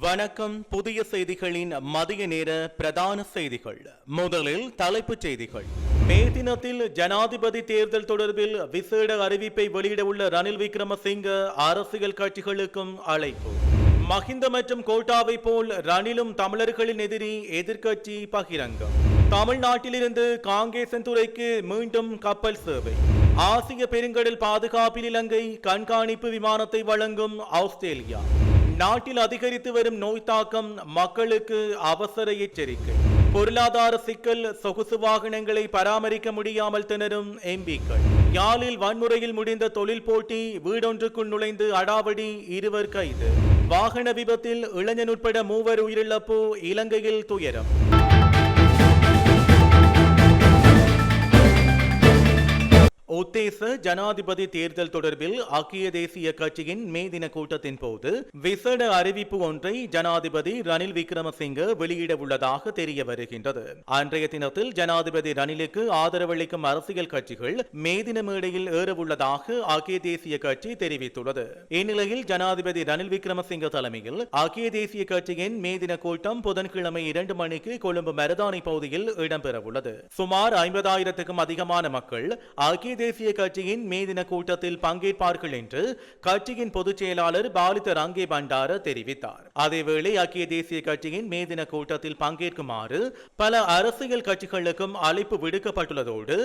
வணக்கம் புதிய செய்திகளின் மதிய நேர பிரதான செய்திகள். முதலில் தலைப்புச் செய்திகள். மே தினத்தில் ஜனாதிபதி தேர்தல் தொடர்பில் விசேட அறிவிப்பை வெளியிட உள்ள ரணில் விக்ரமசிங்க அரசியல் கட்சிகளுக்கும் அழைப்பு. மஹிந்த மற்றும் கோட்டாவை போல் ரணிலும் தமிழர்களின் எதிரி எதிர்க்கட்சி பகிரங்கம். தமிழ்நாட்டிலிருந்து காங்கேசன் துறைக்கு மீண்டும் கப்பல் சேவை. ஆசிய பெருங்கடல் பாதுகாப்பில் இலங்கை கண்காணிப்பு விமானத்தை வழங்கும் ஆஸ்திரேலியா. நாட்டில் அதிகரித்து வரும் நோய் தாக்கம் மக்களுக்கு அவசர எச்சரிக்கை. பொருளாதார சிக்கல் சொகுசு வாகனங்களை பராமரிக்க முடியாமல் திணறும் எம்பிக்கள். யாழில் வன்முறையில் முடிந்த தொழில் போட்டி வீடொன்றுக்குள் நுழைந்து அடாவடி இருவர் கைது. வாகன விபத்தில் இளைஞன் உட்பட மூவர் உயிரிழப்பு இலங்கையில் துயரம். உத்தேச ஜனாதிபதி தேர்தல் தொடர்பில் ஐக்கிய தேசிய கட்சியின் மே தின கூட்டத்தின் போது விசேட அறிவிப்பு ஒன்றை ஜனாதிபதி ரணில் விக்ரமசிங்க வெளியிட உள்ளதாக தெரிய வருகின்றது. அன்றைய தினத்தில் ஜனாதிபதி ரணிலுக்கு ஆதரவளிக்கும் அரசியல் கட்சிகள் மே தின மேடையில் ஏறவுள்ளதாக ஐக்கிய தேசிய கட்சி தெரிவித்துள்ளது. இந்நிலையில் ஜனாதிபதி ரணில் விக்ரமசிங்க தலைமையில் ஐக்கிய தேசிய கட்சியின் மே தின கூட்டம் புதன்கிழமை இரண்டு மணிக்கு கொழும்பு மரதானை பகுதியில் இடம்பெறவுள்ளது. சுமார் ஐம்பதாயிரத்துக்கும் அதிகமான மக்கள் ஐக்கிய தேசிய கட்சியின் மே தின கூட்டத்தில் பங்கேற்பார்கள் என்று கட்சியின் பொதுச் செயலாளர் பாலித ரங்கே பண்டார தெரிவித்தார். அதேவேளை ஐக்கிய தேசிய கட்சியின் மே தின கூட்டத்தில் பங்கேற்குமாறு பல அரசியல் கட்சிகளுக்கும் அழைப்பு விடுக்கப்பட்டுள்ளதோடு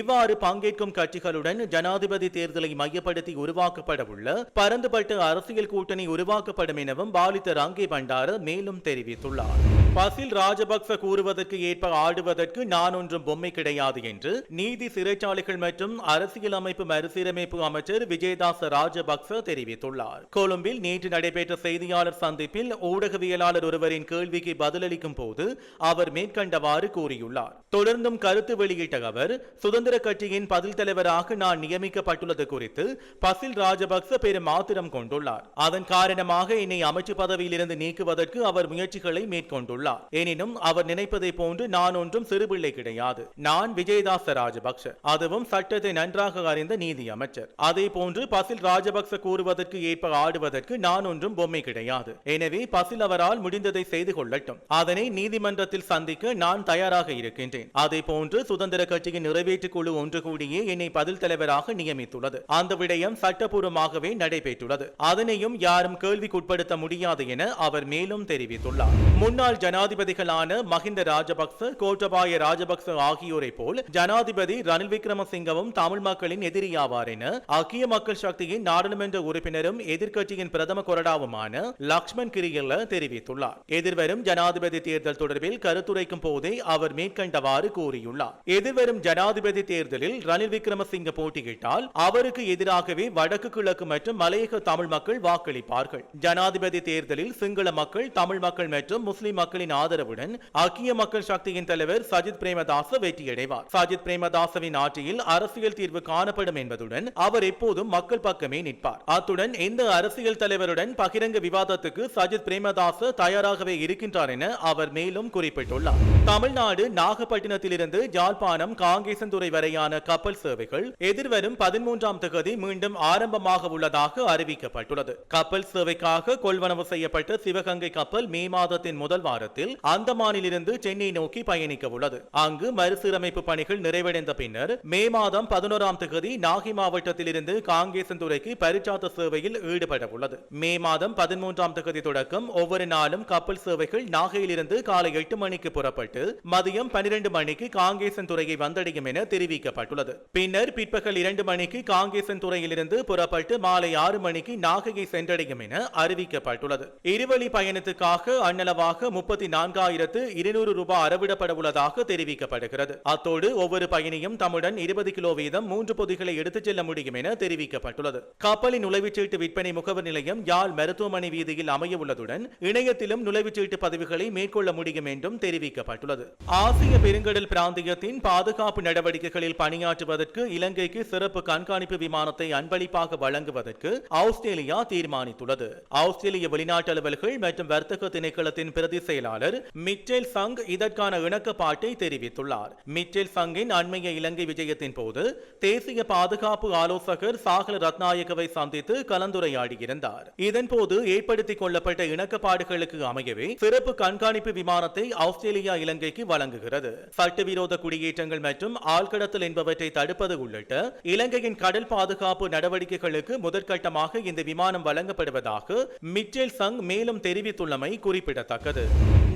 இவ்வாறு பங்கேற்கும் கட்சிகளுடன் ஜனாதிபதி தேர்தலை மையப்படுத்தி உருவாக்கப்பட உள்ள பரந்துபட்ட அரசியல் கூட்டணி உருவாக்கப்படும் எனவும் பாலித ரங்கே பண்டார மேலும் தெரிவித்துள்ளார். பசில் ராஜபக்ச கூறுவதற்கு ஏற்ப ஆடுவதற்கு நான் ஒன்றும் பொம்மை கிடையாது என்று நீதி சிறைச்சாலைகள் மற்றும் அரசியல் அமைப்பு மறுசீரமைப்பு அமைச்சர் விஜயதாச ராஜபக்ச தெரிவித்துள்ளார். கொழும்பில் நேற்று நடைபெற்ற செய்தியாளர் சந்திப்பில் ஊடகவியலாளர் ஒருவரின் கேள்விக்கு பதிலளிக்கும் போது அவர் மேற்கண்டவாறு கூறியுள்ளார். தொடர்ந்தும் கருத்து வெளியிட்ட அவர் சுதந்திர கட்சியின் பதில் தலைவராக நான் நியமிக்கப்பட்டுள்ளது குறித்து பசில் ராஜபக்ச பெரும் ஆத்திரம் கொண்டுள்ளார். அதன் காரணமாக என்னை அமைச்சு பதவியிலிருந்து நீக்குவதற்கு அவர் முயற்சிகளை மேற்கொண்டுள்ளார். எனினும் அவர் நினைப்பதை போன்று நான் ஒன்றும் சிறுபிள்ளை கிடையாது. நான் விஜயதாச ராஜபக்ச. அதுவும் சட்டத்தை நன்றாக அறிந்த நீதி அமைச்சர். அதே போன்று பசில் ராஜபக்ச கூறுவதற்கு ஏற்ப ஆடுவதற்கு நான் ஒன்றும் பொம்மை கிடையாது. எனவே பசில் அவரால் முடிந்ததை செய்து கொள்ளட்டும். அதனை நீதிமன்றத்தில் சந்திக்க நான் தயாராக இருக்கின்றேன். அதே போன்று சுதந்திர கட்சியின் நிறைவேற்று குழு ஒன்று கூடியே என்னை பதில் தலைவராக நியமித்துள்ளது. அந்த விடயம் சட்டப்பூர்வமாகவே நடைபெற்றுள்ளது. அதனையும் யாரும் கேள்விக்குட்படுத்த முடியாது என அவர் மேலும் தெரிவித்துள்ளார். முன்னாள் ஜனாதிபதிகளான மஹிந்த ராஜபக்ச கோட்டபாய ராஜபக்ச ஆகியோரை போல் ஜனாதிபதி ரணில் விக்ரமசிங்கவும் தமிழ் மக்களின் எதிரியாவார் என ஐக்கிய மக்கள் சக்தியின் நாடாளுமன்ற உறுப்பினரும் எதிர்க்கட்சியின் பிரதம கொறடாவுமான லக்ஷ்மண் கிரியல்ல தெரிவித்துள்ளார். எதிர்வரும் ஜனாதிபதி தேர்தல் தொடர்பில் கருத்துரைக்கும் போதே அவர் மேற்கண்டவாறு கூறியுள்ளார். எதிர்வரும் ஜனாதிபதி தேர்தலில் ரணில் விக்ரமசிங்க போட்டியிட்டால் அவருக்கு எதிராகவே வடக்கு கிழக்கு மற்றும் மலையக தமிழ் மக்கள் வாக்களிப்பார்கள். ஜனாதிபதி தேர்தலில் சிங்கள மக்கள் தமிழ் மக்கள் மற்றும் முஸ்லிம் மக்களின் ஆதரவுடன் அக்கிய மக்கள் சக்தியின் தலைவர் சஜித் பிரேமதாச வெற்றியடைவார். சஜித் பிரேமதாசவின் ஆட்சியில் அரசியல் தீர்வு காணப்படும் என்பதுடன் அவர் எப்போதும் மக்கள் பக்கமே நிற்பார். அத்துடன் எந்த அரசியல் தலைவருடன் பகிரங்க விவாதத்துக்கு சஜித் பிரேமதாச தயாராகவே இருக்கின்றார் என அவர் மேலும் குறிப்பிட்டுள்ளார். தமிழ்நாடு நாகப்பட்டினத்திலிருந்து ஜாழ்ப்பாணம் காங்கேசன்துறை வரையான கப்பல் சேவைகள் எதிர்வரும் பதிமூன்றாம் தகுதி மீண்டும் ஆரம்பமாக உள்ளதாக அறிவிக்கப்பட்டுள்ளது. கப்பல் சேவைக்காக கொள்வனவு செய்யப்பட்ட சிவகங்கை கப்பல் மே மாதத்தின் முதல் வாரத்தில் அந்தமானிலிருந்து சென்னை நோக்கி பயணிக்க உள்ளது அங்கு மறுசீரமைப்பு பணிகள் நிறைவடைந்த பின்னர் மே மாதம் பதினோராம் தேதி நாகை மாவட்டத்திலிருந்து காங்கேசன்துறைக்கு பரிச்சாத்த சேவையில் ஈடுபட உள்ளது மே மாதம் பதிமூன்றாம் தேதி தொடக்கம். ஒவ்வொரு நாளும் கப்பல் சேவைகள் நாகையிலிருந்து காலை எட்டு மணிக்கு புறப்பட்டு மதியம் பனிரெண்டு மணிக்கு காங்கேசன்துறையை வந்தடையும் என தெரிவிக்கப்பட்டுள்ளது. பின்னர் பிற்பகல் இரண்டு மணிக்கு காங்கேசன்துறையிலிருந்து புறப்பட்டு மாலை ஆறு மணிக்கு நாகையை சென்றடையும் என அறிவிக்கப்பட்டுள்ளது. இருவழி பயணத்துக்காக அன்னளவாக முப்பத்தி நான்காயிரத்து இருநூறு ரூபாய் அறவிடப்பட உள்ளதாக தெரிவிக்கப்படுகிறது. அத்தோடு ஒவ்வொரு பயணியும் தம்முடன் இருபது கிலோ வீதம் மூன்று பொதிகளை எடுத்துச் செல்ல முடியும் என தெரிவிக்கப்பட்டுள்ளது. கப்பலின் நுழைவுச்சீட்டு விற்பனை முகவர் நிலையம் யாழ் மருத்துவமனை வீதியில் அமைய உள்ளதுடன் இணையத்திலும் நுழைவுச்சீட்டு பதிவுகளை மேற்கொள்ள முடியும் என்றும் தெரிவிக்கப்பட்டுள்ளது. ஆசிய பெருங்கடல் பிராந்தியத்தின் பாதுகாப்பு நடவடிக்கைகளில் பணியாற்றுவதற்கு இலங்கைக்கு சிறப்பு கண்காணிப்பு விமானத்தை அன்பளிப்பாக வழங்குவதற்கு ஆஸ்திரேலியா தீர்மானித்துள்ளது. ஆஸ்திரேலிய வெளிநாட்டு அலுவல்கள் மற்றும் வர்த்தக திணைக்களத்தின் பிரதி செயலாளர் மிச்சேல் சங் இதற்கான இணக்கப்பாட்டை தெரிவித்துள்ளார். மிச்சேல் சங்கின் அண்மைய இலங்கை விஜயத்தின் போது தேசிய பாதுகாப்பு ஆலோசகர் சாகல ரத்நாயகவை சந்தித்து கலந்துரையாடியிருந்தார். இதன்போது ஏற்படுத்திக் கொள்ளப்பட்ட இணக்கப்பாடுகளுக்கு அமையவே சிறப்பு கண்காணிப்பு விமானத்தை ஆஸ்திரேலியா இலங்கைக்கு வழங்குகிறது. சட்டவிரோத குடியேற்றங்கள் மற்றும் ஆழ்கடத்தல் என்பவற்றை தடுப்பது உள்ளிட்ட இலங்கையின் கடல் பாதுகாப்பு நடவடிக்கைகளுக்கு முதற்கட்டமாக இந்த விமானம் வழங்கப்படுவதாக மிச்சேல் சங் மேலும் தெரிவித்துள்ளமை குறிப்பிடத்தக்கது.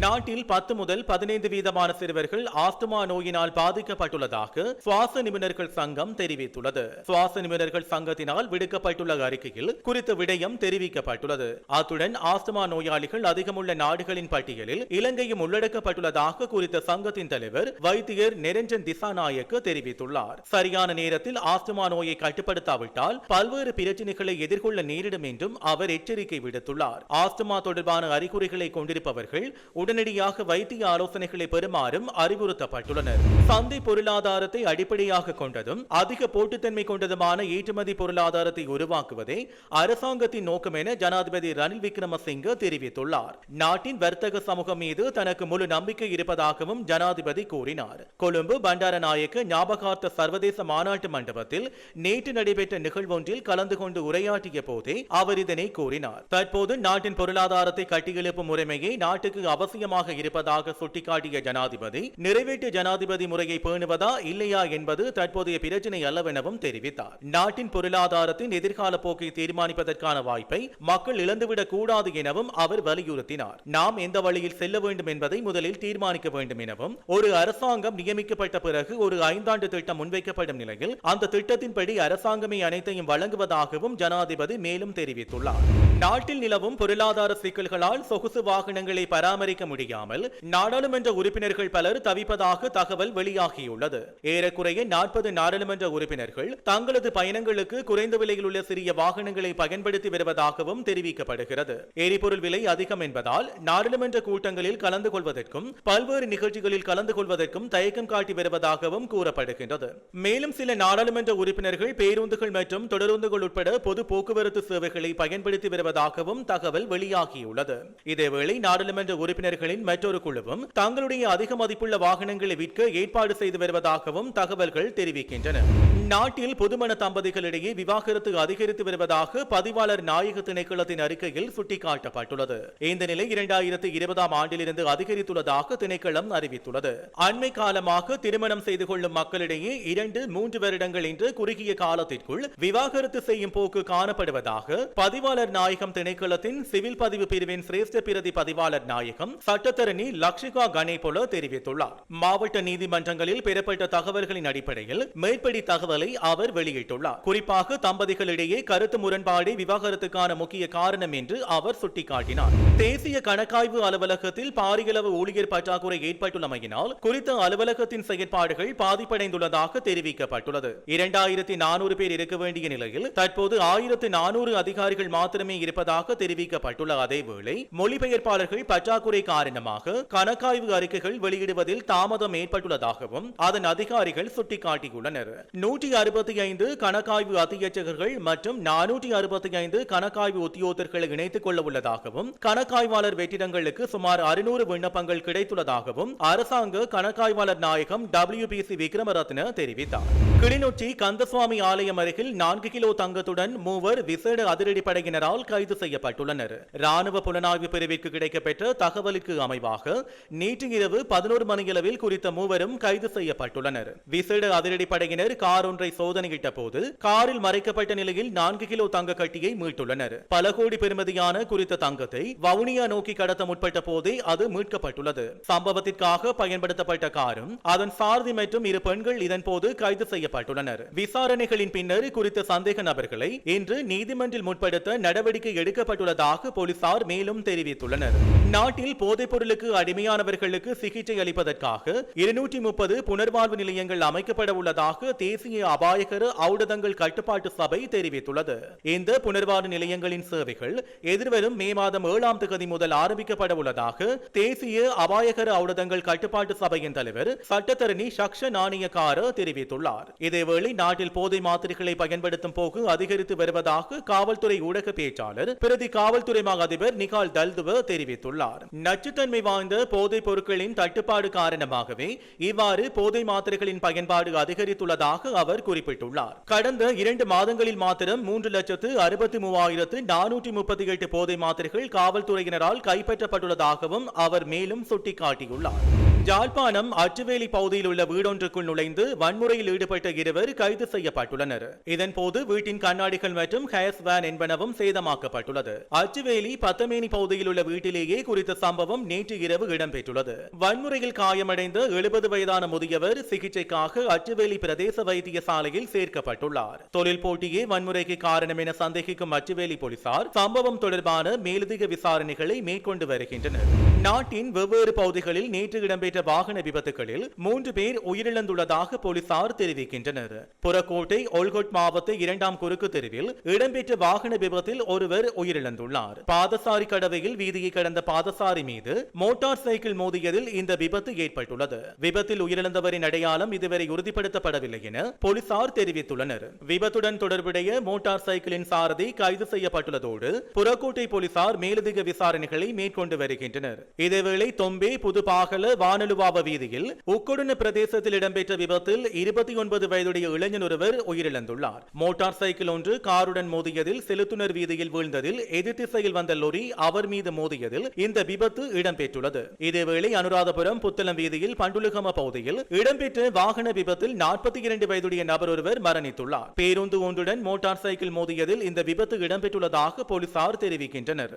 நாட்டில் பத்து முதல் பதினைந்து வீதமான சிறுவர்கள் ஆஸ்துமா நோயினால் பாதிக்கப்பட்டுள்ளதாக சுவாச நிபுணர்கள் சங்கம் சங்கம் தெரிவித்துள்ளது. சுவாச நிபுணர்கள் சங்கத்தினால் விடுக்கப்பட்டுள்ள அறிக்கையில் குறித்த விடயம் தெரிவிக்கப்பட்டுள்ளது. அத்துடன் ஆஸ்துமா நோயாளிகள் அதிகமுள்ள நாடுகளின் பட்டியலில் இலங்கையும் உள்ளடக்கப்பட்டுள்ளதாக குறித்த சங்கத்தின் தலைவர் வைத்தியர் நிரஞ்சன் திசாநாயக்கு தெரிவித்துள்ளார். சரியான நேரத்தில் ஆஸ்துமா நோயை கட்டுப்படுத்தாவிட்டால் பல்வேறு பிரச்சனைகளை எதிர்கொள்ள நேரிடும் என்றும் அவர் எச்சரிக்கை விடுத்துள்ளார். ஆஸ்துமா தொடர்பான அறிகுறிகளை கொண்டிருப்பவர்கள் உடனடியாக வைத்திய ஆலோசனைகளை பெறுமாறும் அறிவுறுத்தப்பட்டுள்ளனர். சந்தை பொருளாதாரத்தை அடிப்படையாக கொண்டதும் மற்றும் அதிக போட்டுத்தன்மை கொண்டதுமான ஏற்றுமதி பொருளாதாரத்தை உருவாக்குவதே அரசாங்கத்தின் நோக்கம் என ஜனாதிபதி ரணில் விக்ரமசிங்க தெரிவித்துள்ளார். நாட்டின் வர்த்தக சமூகம் மீது தனக்கு முழு நம்பிக்கை இருப்பதாகவும் ஜனாதிபதி கூறினார். கொழும்பு பண்டாரநாயக்க ஞாபகார்த்த சர்வதேச மாநாட்டு மண்டபத்தில் நேற்று நடைபெற்ற நிகழ்வொன்றில் கலந்து கொண்டு உரையாற்றிய போதே அவர் இதனை கூறினார். தற்போது நாட்டின் பொருளாதாரத்தை கட்டியெழுப்பும் முறைமையை நாட்டுக்கு அவசியமாக இருப்பதாக சுட்டிக்காட்டிய ஜனாதிபதி நிறைவேற்று ஜனாதிபதி முறையை பேணுவதா இல்லையா என்பது தற்போதைய பிரச்சினை அல்லவெனவும் தெரிவித்தார். நாட்டின் பொருளாதாரத்தின் எதிர்கால போக்கை தீர்மானிப்பதற்கான வாய்ப்பை மக்கள் இழந்துவிடக் கூடாது எனவும் அவர் வலியுறுத்தினார். நாம் எந்த வழியில் செல்ல வேண்டும் என்பதை முதலில் தீர்மானிக்க வேண்டும் எனவும் ஒரு அரசாங்கம் நியமிக்கப்பட்ட பிறகு ஒரு ஐந்தாண்டு திட்டம் முன்வைக்கப்படும் நிலையில் அந்த திட்டத்தின்படி அரசாங்கமே அனைத்தையும் வழங்குவதாகவும் ஜனாதிபதி மேலும் தெரிவித்துள்ளார். நாட்டில் நிலவும் பொருளாதார சிக்கல்களால் சொகுசு வாகனங்களை பராமரிக்க முடியாமல் நாடாளுமன்ற உறுப்பினர்கள் பலர் தவிப்பதாக தகவல் வெளியாகியுள்ளது. ஏறக்குறைய நாற்பது நாடாளுமன்ற உறுப்பினர்கள் தங்களது பயணங்களுக்கு குறைந்த விலையில் உள்ள சிறிய வாகனங்களை பயன்படுத்தி வருவதாகவும் தெரிவிக்கப்படுகிறது. எரிபொருள் விலை அதிகம் என்பதால் நாடாளுமன்ற கூட்டங்களில் கலந்து கொள்வதற்கும் பல்வேறு நிகழ்ச்சிகளில் கலந்து கொள்வதற்கும் தயக்கம் காட்டி வருவதாகவும் கூறப்படுகின்றது. மேலும் சில நாடாளுமன்ற உறுப்பினர்கள் பேருந்துகள் மற்றும் தொடருந்துகள் உட்பட பொது போக்குவரத்து சேவைகளை பயன்படுத்தி வருவதாகவும் தகவல் வெளியாகியுள்ளது. இதேவேளை நாடாளுமன்ற உறுப்பினர்களின் மற்றொரு குழுவும் தங்களுடைய அதிக மதிப்புள்ள வாகனங்களை விற்க ஏற்பாடு செய்து வருவதாகவும் தகவல்கள் தெரிவிக்கின்றன. நாட்டில் புதுமண தம்பதிகளிடையே விவாகரத்து அதிகரித்து வருவதாக பதிவாளர் நாயக திணைக்களத்தின் அறிக்கையில் சுட்டிக்காட்டப்பட்டுள்ளது. இந்த நிலை இரண்டாயிரத்தி இருபதாம் ஆண்டிலிருந்து அதிகரித்துள்ளதாக திணைக்களம் அறிவித்துள்ளது. அண்மை காலமாக திருமணம் செய்து கொள்ளும் மக்களிடையே இரண்டு மூன்று வருடங்கள் என்று குறுகிய காலத்திற்குள் விவாகரத்து செய்யும் போக்கு காணப்படுவதாக பதிவாளர் நாயகம் திணைக்களத்தின் சிவில் பதிவு பிரிவின் சிரேஷ்ட பிரதி பதிவாளர் நாயகம் சட்டத்தரணி லக்ஷிகா கணேபோல தெரிவித்துள்ளார். மாவட்ட நீதிமன்றங்களில் பெறப்பட்ட தகவல்களின் அடிப்படையில் மேற்படி தகவலை அவர் வெளியிட்டுள்ளார். குறிப்பாக தம்பதிகளிடையே கருத்து முரண்பாடே விவாகரத்துக்கான முக்கிய காரணம் என்று அவர் சுட்டிக்காட்டினார். தேசிய கணக்காய்வு அலுவலகத்தில் பாரியளவு ஊழியர் பற்றாக்குறை ஏற்பட்டுள்ளமையினால் குறித்த அலுவலகத்தின் செயற்பாடுகள் பாதிப்படைந்துள்ளதாக தெரிவிக்கப்பட்டுள்ளது. இரண்டாயிரத்தி நானூறு பேர் இருக்க வேண்டிய நிலையில் தற்போது ஆயிரத்து நானூறு அதிகாரிகள் மாத்திரமே இருப்பதாக தெரிவிக்கப்பட்டுள்ள அதேவேளை மொழிபெயர்ப்பாளர்கள் பற்றாக்குறை காரணமாக கணக்காய்வு அறிக்கைகள் வெளியிடுவதில் தாமதம் ஏற்பட்டுள்ளதாகவும் அதன் அதிகாரிகள் சுட்டிக்காட்டியுள்ளனர். வழங்கினர் நூற்றி அறுபத்தி ஐந்து கணக்காய்வு அத்தியட்சகர்கள் மற்றும் நானூற்றி அறுபத்தி ஐந்து கணக்காய்வு உத்தியோகர்களை இணைத்துக் கொள்ள உள்ளதாகவும் கணக்காய்வாளர் வெற்றிடங்களுக்கு சுமார் அறுநூறு விண்ணப்பங்கள் கிடைத்துள்ளதாகவும் அரசாங்க கணக்காய்வாளர் நாயகம் டபிள்யூ பி சி விக்ரமரத்ன தெரிவித்தார். கிளிநொச்சி கந்தசுவாமி ஆலயம் அருகில் நான்கு கிலோ தங்கத்துடன் மூவர் விசேட அதிரடிப்படையினரால் கைது செய்யப்பட்டுள்ளனர். ராணுவ புலனாய்வு பிரிவிற்கு கிடைக்கப்பெற்ற தகவலுக்கு அமைவாக நேற்று இரவு பதினோரு மணியளவில் குறித்த மூவரும் கைது செய்யப்பட்டுள்ளனர். விசேட அதிரடிப்படை படையினர் கார் ஒன்றை சோதனையிட்ட போது காரில் மறைக்கப்பட்ட நிலையில் நான்கு கிலோ தங்க கட்டியை மீட்டுள்ளனர். பல கோடி பெறுமதியான குறித்த தங்கத்தை வவுனியா நோக்கி கடத்த முற்பட்ட போதே அது மீட்கப்பட்டுள்ளது. சம்பவத்திற்காக பயன்படுத்தப்பட்ட காரும் அதன் சாரதி மற்றும் இரு பெண்கள் இதன் போது கைது செய்யப்பட்டுள்ளனர். விசாரணைகளின் பின்னர் குறித்த சந்தேக நபர்களை இன்று நீதிமன்றில் முற்படுத்த நடவடிக்கை எடுக்கப்பட்டுள்ளதாக போலீசார் மேலும் தெரிவித்துள்ளனர். நாட்டில் போதைப் பொருளுக்கு அடிமையானவர்களுக்கு சிகிச்சை அளிப்பதற்காக இருநூற்றி முப்பது புனர்வாழ்வு நிலையங்கள் அமைக்கப்பட உள்ளதாக தேசிய அபாயகர அவுடதங்கள் கட்டுப்பாட்டு சபை தெரிவித்துள்ளது. இந்த புனர்வார நிலையங்களின் சேவைகள் எதிர்வரும் மே மாதம் ஏழாம் தேதி முதல் ஆரம்பிக்கப்பட உள்ளதாக தேசிய அபாயகர அவுடதங்கள் கட்டுப்பாட்டு சபையின் தலைவர் சட்டத்தரணி சக்ஷ நாணயக்கார தெரிவித்துள்ளார். இதேவேளை நாட்டில் போதை மாத்திரைகளை பயன்படுத்தும் போக்கு அதிகரித்து வருவதாக காவல்துறை ஊடக பேச்சாளர் பிரதி காவல்துறை மா அதிபர் நிகால் தல்துவ தெரிவித்துள்ளார். நச்சுத்தன்மை வாய்ந்த போதைப் பொருட்களின் தட்டுப்பாடு காரணமாகவே இவ்வாறு போதை மாத்திரைகளின் பயன்பாடு அதிகரித்துள்ள அதிகரித்துள்ளதாக அவர் குறிப்பிட்டுள்ளார். கடந்த இரண்டு மாதங்களில் மாத்திரம் மூன்று லட்சத்து அறுபத்தி மூவாயிரத்து நானூற்றி முப்பத்தி எட்டு போதை மாத்திரைகள் காவல்துறையினரால் கைப்பற்றப்பட்டுள்ளதாகவும் அவர் மேலும் சுட்டிக்காட்டியுள்ளார். யாழ்ப்பாணம் அச்சுவேலி பகுதியில் உள்ள வீடொன்றுக்குள் நுழைந்து வன்முறையில் ஈடுபட்ட இருவர் கைது செய்யப்பட்டுள்ளனர். இதன்போது வீட்டின் கண்ணாடிகள் மற்றும் ஹேஸ் வேன் என்பனவும் சேதமாக்கப்பட்டுள்ளது. அச்சுவேலி பத்தமேனி பகுதியில் உள்ள வீட்டிலேயே குறித்த சம்பவம் நேற்று இரவு இடம்பெற்றுள்ளது. வன்முறையில் காயமடைந்த எழுபது வயதான முதியவர் சிகிச்சைக்காக அச்சுவேலி பிரதேச வைத்தியசாலையில் சேர்க்கப்பட்டுள்ளார். தொழில் போட்டியே வன்முறைக்கு காரணம் என சந்தேகிக்கும் அச்சுவேலி போலீசார் சம்பவம் தொடர்பான மேலதிக விசாரணைகளை மேற்கொண்டு வருகின்றனர். நாட்டின் வெவ்வேறு பகுதிகளில் நேற்று இடம்பெற்ற நேரிட்ட வாகன விபத்துகளில் மூன்று பேர் உயிரிழந்துள்ளதாக போலீசார் தெரிவிக்கின்றனர். புறக்கோட்டை ஒல்கோட் மாவட்ட இரண்டாம் குறுக்கு தெருவில் இடம்பெற்ற வாகன விபத்தில் ஒருவர் உயிரிழந்துள்ளார். பாதசாரி கடவையில் வீதியை கடந்த பாதசாரி மீது மோட்டார் சைக்கிள் மோதியதில் இந்த விபத்து ஏற்பட்டுள்ளது. விபத்தில் உயிரிழந்தவரின் அடையாளம் இதுவரை உறுதிப்படுத்தப்படவில்லை என போலீசார் தெரிவித்துள்ளனர். விபத்துடன் தொடர்புடைய மோட்டார் சைக்கிளின் சாரதி கைது செய்யப்பட்டுள்ளதோடு புறக்கோட்டை போலீசார் மேலதிக விசாரணைகளை மேற்கொண்டு வருகின்றனர். இதேவேளை தொம்பே புதுபாகல வான வானலுவாவ வீதியில் உக்குடுன பிரதேசத்தில் இடம்பெற்ற விபத்தில் இருபத்தி ஒன்பது வயதுடைய இளைஞன் ஒருவர் உயிரிழந்துள்ளார். மோட்டார் சைக்கிள் ஒன்று காருடன் மோதியதில் செலுத்துனர் வீதியில் வீழ்ந்ததில் எதிர் திசையில் வந்த லொரி அவர் மீது மோதியதில் இந்த விபத்து இடம்பெற்றுள்ளது. இதேவேளை அனுராதபுரம் புத்தளம் வீதியில் பண்டுலுகம பகுதியில் இடம்பெற்ற வாகன விபத்தில் நாற்பத்தி இரண்டு வயதுடைய நபர் ஒருவர் மரணித்துள்ளார். பேருந்து ஒன்றுடன் மோட்டார் சைக்கிள் மோதியதில் இந்த விபத்து இடம்பெற்றுள்ளதாக போலீசார் தெரிவிக்கின்றனர்.